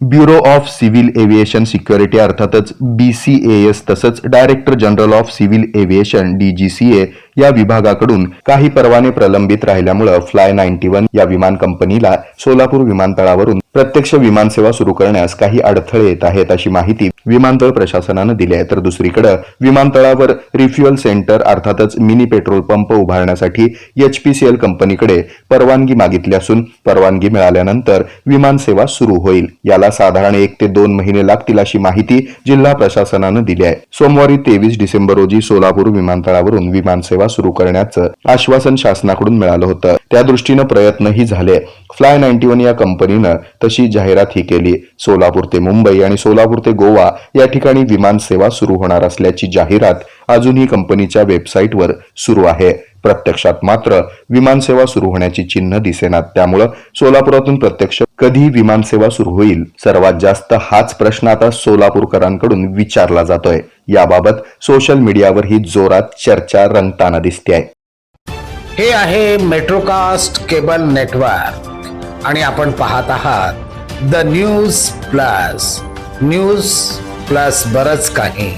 Bureau of civil aviation security अर्थातच B C A S तसंच director general of civil aviation D G C A या विभागाकडून काही परवाने प्रलंबित राहिल्यामुळे फ्लाय नाईन्टी वन या विमान कंपनीला सोलापूर विमानतळावरून प्रत्यक्ष विमानसेवा सुरू करण्यास काही अडथळे येत आहेत अशी माहिती विमानतळ प्रशासनानं दिली आहे. तर दुसरीकडे विमानतळावर रिफ्युअल सेंटर अर्थातच मिनी पेट्रोल पंप उभारण्यासाठी एचपीसीएल कंपनीकडे परवानगी मागितली असून परवानगी मिळाल्यानंतर विमानसेवा सुरू होईल. याला साधारण एक ते दोन महिने लागतील अशी माहिती जिल्हा प्रशासनानं दिली आहे. सोमवारी तेवीस डिसेंबर रोजी सोलापूर विमानतळावरून विमानसेवा सुरू करण्याचं आश्वासन शासनाकडून मिळालं होतं. त्या दृष्टीनं प्रयत्नही झाले. फ्लाय नाईन्टी वन या कंपनीनं तशी जाहिरात ही केली. सोलापूर ते मुंबई आणि सोलापूर ते गोवा या ठिकाणी विमान सेवा सुरू होणार असल्याची जाहिरात अजूनही कंपनीच्या वेबसाईटवर सुरू आहे. प्रत्यक्षात मात्र विमानसेवा सुरू होण्याची चिन्ह दिसेनात. त्यामुळं सोलापुरातून प्रत्यक्ष कधी विमानसेवा सुरू होईल? सर्वात जास्त हाच प्रश्न आता सोलापूरकरांकडून विचारला जातोय. याबाबत सोशल मीडियावर ही जोरात चर्चा रंगताना दिसते आहे हे आहे मेट्रोकास्ट केबल नेटवर्क आणि आपण पाहत आहात the news plus news plus बरच काही.